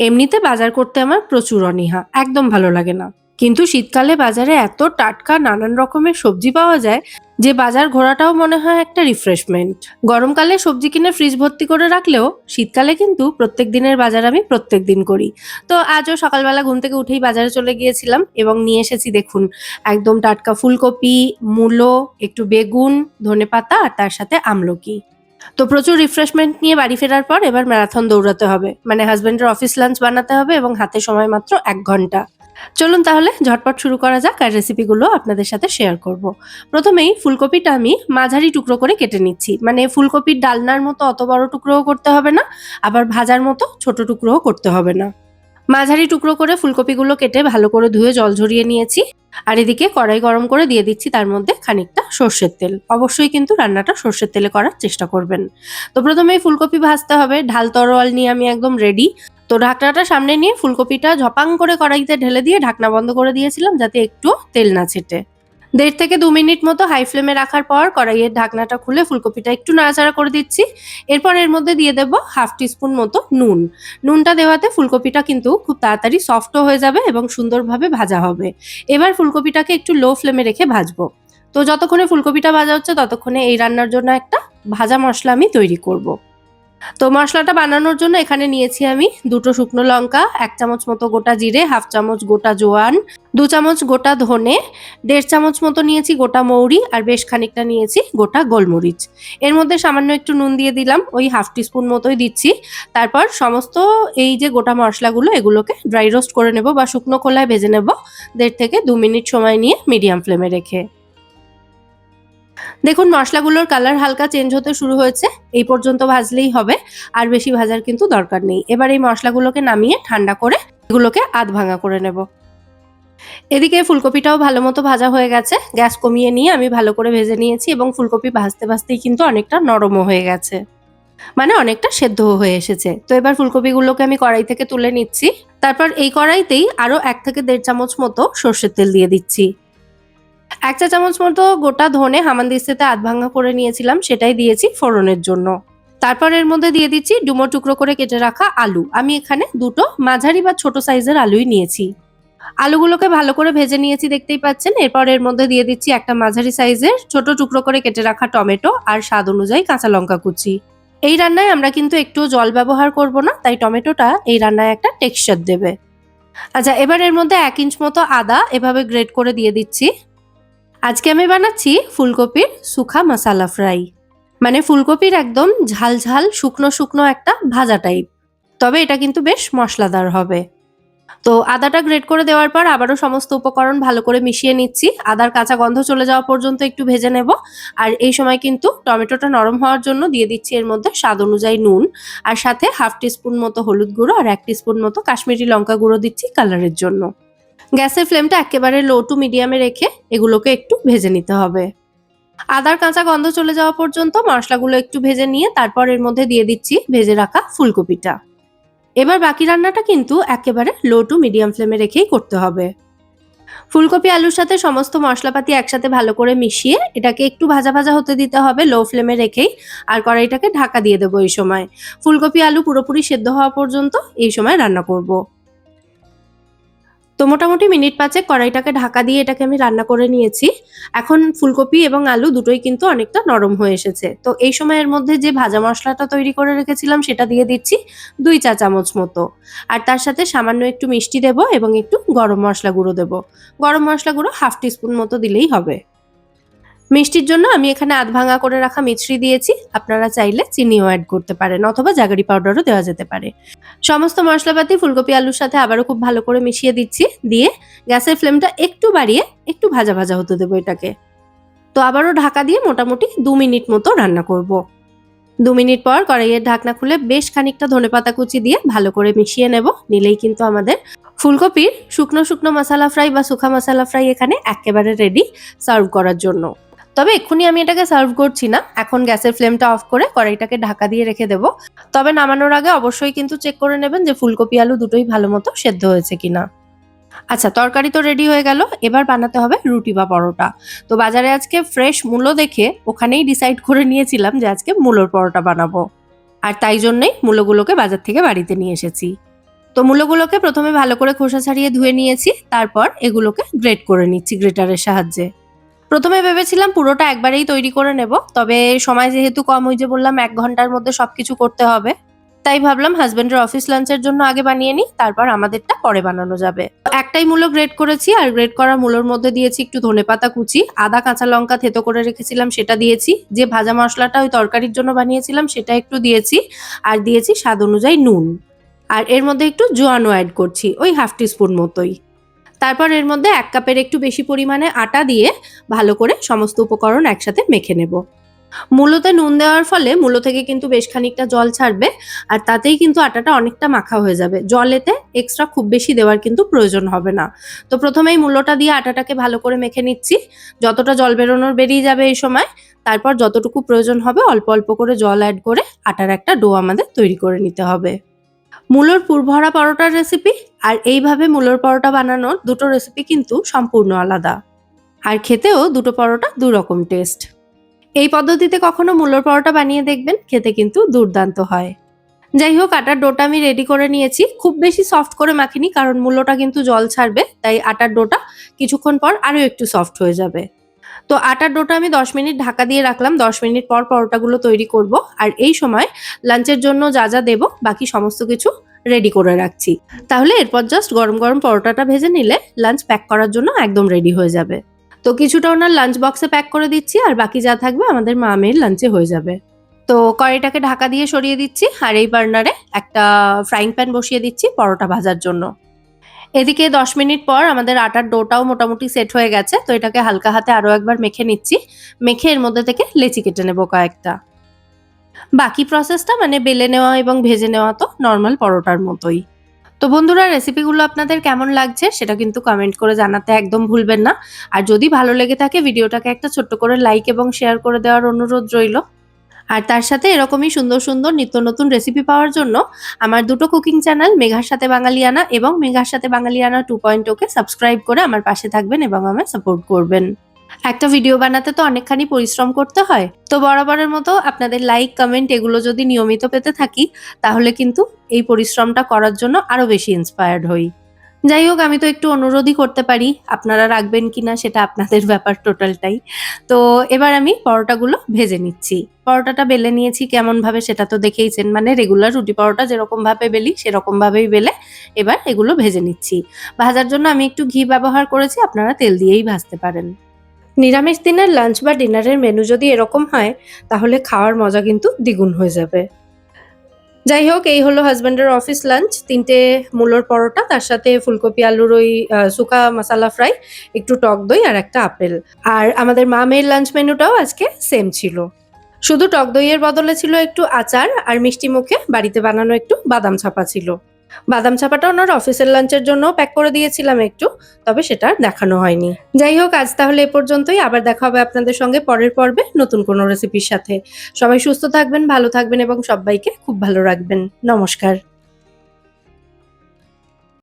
এমনিতে বাজার করতে আমার প্রচুর অনীহা, একদম ভালো লাগে না। কিন্তু শীতকালে বাজারে এত টাটকা নানান রকমের সবজি পাওয়া যায় যে বাজার ঘোরাটাও মনে হয় একটা রিফ্রেশমেন্ট গরমকালে সবজি কিনে ফ্রিজ ভর্তি করে রাখলেও শীতকালে কিন্তু প্রত্যেক দিনের বাজার আমি প্রত্যেক দিন করি। তো আজও সকালবেলা ঘুম থেকে উঠেই বাজারে চলে গিয়েছিলাম এবং নিয়ে এসেছি দেখুন, একদম টাটকা ফুলকপি, মূলো, একটু বেগুন, ধনেপাতা আর তার সাথে আমলকি। তো প্রচুর রিফ্রেশমেন্ট নিয়ে বাড়ি ফেরার পর এবার ম্যারাথন দৌড়াতে হবে। মানে হাজব্যান্ডের অফিস লাঞ্চ বানাতে হবে এবং হাতে সময় মাত্র এক ঘণ্টা। চলুন তাহলে ঝটপট শুরু করা যাক আর রেসিপিগুলো আপনাদের সাথে শেয়ার করব। প্রথমেই ফুলকপিটা আমি মাঝারি টুকরো করে কেটে নিচ্ছি। মানে ফুলকপির ডালনার মতো অত বড় টুকরোও করতে হবে না, আবার ভাজার মতো ছোট টুকরোও করতে হবে না। মাঝারি টুকরো করে ফুলকপিগুলো কেটে ভালো করে ধুয়ে জল ঝরিয়ে নিয়েছি। আর এদিকে কড়াই গরম করে দিয়ে দিচ্ছি তার মধ্যে খানিকটা সর্ষের তেল। অবশ্যই কিন্তু রান্নাটা সর্ষের তেলে করার চেষ্টা করবেন। তো প্রথমেই ফুলকপি ভাজতে হবে। ঢাল তরোয়াল নিয়ে আমি একদম রেডি তো ঢাকনাটা সামনে নিয়ে ফুলকপিটা ঝপাং করে কড়াইতে ঢেলে দিয়ে ঢাকনা বন্ধ করে দিয়েছিলাম যাতে একটু তেল না ছেটে। দেড় থেকে দু মিনিট মতো হাই ফ্লেমে রাখার পর কড়াইয়ের ঢাকনাটা খুলে ফুলকপিটা একটু নাড়াচাড়া করে দিচ্ছি। এরপর এর মধ্যে দিয়ে দেব হাফ টিস্পুন মতো নুন। নুনটা দেওয়াতে ফুলকপিটা কিন্তু খুব তাড়াতাড়ি সফটও হয়ে যাবে এবং সুন্দরভাবে ভাজা হবে। এবার ফুলকপিটাকে একটু লো ফ্লেমে রেখে ভাজবো। তো যতক্ষণে ফুলকপিটা ভাজা হচ্ছে ততক্ষণে এই রান্নার জন্য একটা ভাজা মশলা আমি তৈরি করব। তো মশলাটা বানানোর জন্য এখানে নিয়েছি আমি দুটো শুকনো লঙ্কা, এক চামচ মতো গোটা জিরে, হাফ চামচ গোটা জোয়ান, দু চামচ গোটা ধনে, দেড় চামচ মতো নিয়েছি গোটা মৌরি আর বেশ খানিকটা নিয়েছি গোটা গোলমরিচ। এর মধ্যে সামান্য একটু নুন দিয়ে দিলাম, ওই হাফ টিস্পুন মতোই দিচ্ছি। তারপর সমস্ত এই যে গোটা মশলাগুলো, এগুলোকে ড্রাই রোস্ট করে নেব বা শুকনো খোলায় ভেজে নেব দেড় থেকে দু মিনিট সময় নিয়ে মিডিয়াম ফ্লেমে রেখে। দেখুন, মশলাগুলোর কালার হালকা চেঞ্জ হতে শুরু হয়েছে। এই পর্যন্ত ভাজলেই হবে, আর বেশি ভাজার কিন্তু দরকার নেই। এবার এই মশলাগুলোকে নামিয়ে ঠান্ডা করে এগুলোকে আধ ভাঙা করে নেব। এদিকে ফুলকপিটাও ভালো মতো ভাজা হয়ে গেছে। গ্যাস কমিয়ে নিয়ে আমি ভালো করে ভেজে নিয়েছি এবং ফুলকপি ভাজতে ভাজতেই কিন্তু অনেকটা নরমও হয়ে গেছে। মানে অনেকটা সেদ্ধ হয়ে এসেছে। তো এবার ফুলকপিগুলোকে আমি কড়াই থেকে তুলে নিচ্ছি। তারপর এই কড়াইতেই আরও এক থেকে দেড় চামচ মতো সর্ষের তেল দিয়ে দিচ্ছি। এক চা চামচ মতো গোটা ধনে হামানদিস্তাতে আধ ভাঙা করে নিয়েছিলাম, সেটাই দিয়েছি ফোড়নের জন্য। তারপর এর মধ্যে দিয়ে দিচ্ছি ডুমো টুকরো করে কেটে রাখা আলু। আমি এখানে দুটো মাঝারি বা ছোট সাইজের আলুই নিয়েছি। আলুগুলোকে ভালো করে ভেজে নিয়েছি, দেখতেই পাচ্ছেন। এরপর এর মধ্যে দিয়ে দিচ্ছি একটা মাঝারি সাইজের ছোট টুকরো করে কেটে রাখা টমেটো আর স্বাদ অনুযায়ী কাঁচা লঙ্কা কুচি। এই রান্নায় আমরা কিন্তু একটু জল ব্যবহার করব না, তাই টমেটোটা এই রান্নায় একটা টেক্সচার দেবে। আচ্ছা এবার এর মধ্যে এক ইঞ্চ মতো আদা এভাবে গ্রেট করে দিয়ে দিচ্ছি। আজকে আমি বানাচ্ছি ফুলকপির সুখা মশালা ফ্রাই। মানে ফুলকপির একদম ঝাল ঝাল, শুকনো শুকনো একটা ভাজা টাইপ তবে এটা কিন্তু বেশ মশলাদার হবে। তো আদাটা গ্রেট করে দেওয়ার পর আবারও সমস্ত উপকরণ ভালো করে মিশিয়ে নিচ্ছি। আদার কাঁচা গন্ধ চলে যাওয়া পর্যন্ত একটু ভেজে নেব। আর এই সময় কিন্তু টমেটোটা নরম হওয়ার জন্য দিয়ে দিচ্ছি এর মধ্যে স্বাদ অনুযায়ী নুন। আর সাথে হাফ টিস্পুন মতো হলুদ গুঁড়ো আর এক টিস্পুন মতো কাশ্মীরি লঙ্কা গুঁড়ো দিচ্ছি কালারের জন্য। গ্যাসের ফ্লেমটা একেবারে লো টু মিডিয়ামে রেখে এগুলোকে একটু ভেজে নিতে হবে। আদার কাঁচা গন্ধ চলে যাওয়া পর্যন্ত মশলাগুলো একটু ভেজে নিয়ে তারপর এর মধ্যে দিয়ে দিচ্ছি ভেজে রাখা ফুলকপিটা। এবার বাকি রান্নাটা কিন্তু একেবারে লো টু মিডিয়াম ফ্লেমে রেখেই করতে হবে। ফুলকপি, আলুর সাথে সমস্ত মশলাপাতি একসাথে ভালো করে মিশিয়ে এটাকে একটু ভাজা ভাজা হতে দিতে হবে লো ফ্লেমে রেখেই। আর কড়াইটাকে ঢাকা দিয়ে দেবো এই সময়। ফুলকপি, আলু পুরোপুরি সেদ্ধ হওয়া পর্যন্ত এই সময় রান্না করব। তো মোটামুটি মিনিট পাঁচে কড়াইটাকে ঢাকা দিয়ে এটাকে আমি রান্না করে নিয়েছি। এখন ফুলকপি এবং আলু দুটোই কিন্তু অনেকটা নরম হয়ে এসেছে। তো এই সময়ের মধ্যে যে ভাজা মশলাটা তৈরি করে রেখেছিলাম সেটা দিয়ে দিচ্ছি দুই চা চামচ মতো। আর তার সাথে সামান্য একটু মিষ্টি দেব এবং একটু গরম মশলা গুঁড়ো দেব। গরম মশলা গুঁড়ো হাফ টিস্পুন মতো দিলেই হবে। মিষ্টির জন্য আমি এখানে আধ ভাঙা করে রাখা মিছরি দিয়েছি। আপনারা চাইলে চিনিও অ্যাড করতে পারেন অথবা জাগারি পাউডারও দেওয়া যেতে পারে। সমস্ত মশলাপাতি ফুলকপি, আলুর সাথে আবারও খুব ভালো করে মিশিয়ে দিচ্ছি। দিয়ে গ্যাসের ফ্লেমটা একটু বাড়িয়ে একটু ভাজা ভাজা হতে দেবো এটাকে। তো আবারও ঢাকা দিয়ে মোটামুটি দু মিনিট মতো রান্না করব। দু মিনিট পর কড়াইয়ের ঢাকনা খুলে বেশ খানিকটা ধনেপাতা কুচি দিয়ে ভালো করে মিশিয়ে নেব। নিলেই কিন্তু আমাদের ফুলকপির শুকনো শুকনো মশলা ফ্রাই বা শুকা মশলা ফ্রাই এখানে একেবারে রেডি সার্ভ করার জন্য। তবে এক্ষুনি আমি এটাকে সার্ভ করছি না। এখন গ্যাসের ফ্লেমটা অফ করে কড়াইটাকে ঢাকা দিয়ে রেখে দেবো। তবে নামানোর আগে অবশ্যই কিন্তু চেক করে নেবেন যে ফুলকপি আলু দুটোই ভালো মতো সেদ্ধ হয়েছে কিনা। আচ্ছা তরকারি তো রেডি হয়ে গেল। এবার বানাতে হবে রুটি বা পরোটা। তো বাজারে আজকে ফ্রেশ মূলো দেখে ওখানেই ডিসাইড করে নিয়েছিলাম যে আজকে মূলোর পরোটা বানাবো। আর তাই জন্যই মূলোগুলোকে বাজার থেকে বাড়িতে নিয়ে এসেছি। তো মূলোগুলোকে প্রথমে ভালো করে খোসা ছাড়িয়ে ধুয়ে নিয়েছি। তারপর এগুলোকে গ্রেট করে নিচ্ছি গ্রেটারের সাহায্যে। প্রথমে ভেবেছিলাম পুরোটা একবারেই তৈরি করে নেব, তবে সময় যেহেতু কম, ওই যে বললাম এক ঘণ্টার মধ্যে সবকিছু করতে হবে। তাই ভাবলাম হাজব্যান্ডের অফিস লাঞ্চের জন্য আগে বানিয়ে নিই, তারপর আমাদেরটা পরে বানানো যাবে। একটাই মূলো গ্রেড করেছি, আর গ্রেড করা মূলোর মধ্যে দিয়েছি একটু ধনেপাতা কুচি, আদা, কাঁচা লঙ্কা থেতো করে রেখেছিলাম, সেটা দিয়েছি। যে ভাজা মশলাটা ওই তরকারির জন্য বানিয়েছিলাম, সেটা একটু দিয়েছি, আর দিয়েছি স্বাদ অনুযায়ী নুন। আর এর মধ্যে একটু জোয়ানো অ্যাড করছি, ওই হাফ টিস্পুন মতোই। তারপর এর মধ্যে এক কাপের একটু বেশি পরিমাণে আটা দিয়ে ভালো করে সমস্ত উপকরণ একসাথে মেখে নেব। মূলোতে নুন দেওয়ার ফলে মূলো থেকে কিন্তু বেশ খানিকটা জল ছাড়বে আর তাতেই কিন্তু আটাটা অনেকটা মাখা হয়ে যাবে। জলেতে এক্সট্রা খুব বেশি দেওয়ার কিন্তু প্রয়োজন হবে না। তো প্রথমেই মূলোটা দিয়ে আটাটাকে ভালো করে মেখে নিচ্ছি। যতটা জল বেরোনোর বেরিয়ে যাবে এই সময়, তারপর যতটুকু প্রয়োজন হবে অল্প অল্প করে জল অ্যাড করে আটার একটা ডো আমাদের তৈরি করে নিতে হবে। মূলোর পুরভরা পরোটার রেসিপি আর এইভাবে মূলোর পরোটা বানানোর দুটো রেসিপি কিন্তু সম্পূর্ণ আলাদা। আর খেতেও দুটো পরোটা দু রকম টেস্ট এই পদ্ধতিতে কখনো মূলোর পরোটা বানিয়ে দেখবেন, খেতে কিন্তু দুর্দান্ত হয়। যাই হোক, আটার ডোটা আমি রেডি করে নিয়েছি। খুব বেশি সফট করে মাখিনি, কারণ মূলোটা কিন্তু জল ছাড়বে, তাই আটার ডোটা কিছুক্ষণ পর আরও একটু সফট হয়ে যাবে। তো আটার ডোটা আমি দশ মিনিট ঢাকা দিয়ে রাখলাম, দশ মিনিট পর পরোটাগুলো তৈরি করব। আর এই সময় লাঞ্চের জন্য যা যা দেবো, বাকি সমস্ত কিছু রেডি করে রাখছি। তাহলে এরপর জাস্ট গরম গরম পরোটাটা ভেজে নিলে লাঞ্চ প্যাক করার জন্য একদম রেডি হয়ে যাবে। তো কিছুটা ওনার লাঞ্চ বক্সে প্যাক করে দিচ্ছি, আর বাকি যা থাকবে আমাদের মা মেয়ের লাঞ্চে হয়ে যাবে। তো কড়াইটাকে ঢাকা দিয়ে সরিয়ে দিচ্ছি, আর এই বার্নারে একটা ফ্রাইং প্যান বসিয়ে দিচ্ছি পরোটা ভাজার জন্য। এদিকে দশ মিনিট পর আমাদের আটার ডোটাও মোটামুটি সেট হয়ে গেছে, তো এটাকে হালকা হাতে আরও একবার মেখে নিচ্ছি। মেখে এর মধ্যে থেকে লেচি কেটে নেব কয়েকটা। বাকি প্রসেসটা মানে বেলে নেওয়া এবং ভেজে নেওয়া তো নর্মাল পরোটার মতোই। তো বন্ধুরা রেসিপিগুলো আপনাদের কেমন লাগছে সেটা কিন্তু কমেন্ট করে জানাতে একদম ভুলবেন না। আর যদি ভালো লেগে থাকে ভিডিওটাকে একটা ছোট্ট করে লাইক এবং শেয়ার করে দেওয়ার অনুরোধ রইল। আর তার সাথে এরকমই সুন্দর সুন্দর নিত্য নতুন রেসিপি পাওয়ার জন্য আমার দুটো কুকিং চ্যানেল মেঘার সাথে বাঙালিয়ানা এবং মেঘার সাথে Bangaliyana two point okay subscribe করে আমার পাশে থাকবেন এবং আমায় সাপোর্ট করবেন। একটা ভিডিও বানাতে তো অনেকখানি পরিশ্রম করতে হয়। তো বরাবরের মতো আপনাদের লাইক কমেন্ট এগুলো যদি নিয়মিত পেতে থাকি, তাহলে কিন্তু এই পরিশ্রমটা করার জন্য আরও বেশি ইন্সপায়ার্ড হই। যাই হোক, আমি তো একটু অনুরোধই করতে পারি, আপনারা রাখবেন কি না সেটা আপনাদের ব্যাপার টোটালটাই। তো এবার আমি পরোটাগুলো ভেজে নিচ্ছি। পরোটাটা বেলে নিয়েছি কেমনভাবে সেটা তো দেখেইছেন মানে রেগুলার রুটি পরোটা যেরকমভাবে বেলি, সেরকমভাবেই বেলে এবার এগুলো ভেজে নিচ্ছি। ভাজার জন্য আমি একটু ঘি ব্যবহার করেছি, আপনারা তেল দিয়েই ভাজতে পারেন। নিরামিষ দিনের লাঞ্চ বা ডিনারের মেনু যদি এরকম হয়, তাহলে খাওয়ার মজা কিন্তু দ্বিগুণ হয়ে যাবে। যাই হোক এই হলো হাজব্যান্ডের অফিস লাঞ্চ তিনটে মূলর পরোটা, তার সাথে ফুলকপি আলুর ওই শুকা মশালা ফ্রাই একটু টক দই আর একটা আপেল। আর আমাদের মা মেয়ের লাঞ্চ মেনুটাও আজকে সেম ছিল। শুধু টক দইয়ের বদলে ছিল একটু আচার আর মিষ্টি মুখে বাড়িতে বানানো একটু বাদাম ছাপা ছিল। বাদাম চাপাটা ওনার অফিসের লাঞ্চের জন্য প্যাক করে দিয়েছিলাম একটু, তবে সেটা দেখানো হয়নি। যাই হোক, আজ তাহলে এ পর্যন্তই। আবার দেখা হবে আপনাদের সঙ্গে পরের পর্বে নতুন কোনো রেসিপির সাথে। সবাই সুস্থ থাকবেন, ভালো থাকবেন এবং সবাইকে খুব ভালো রাখবেন। নমস্কার।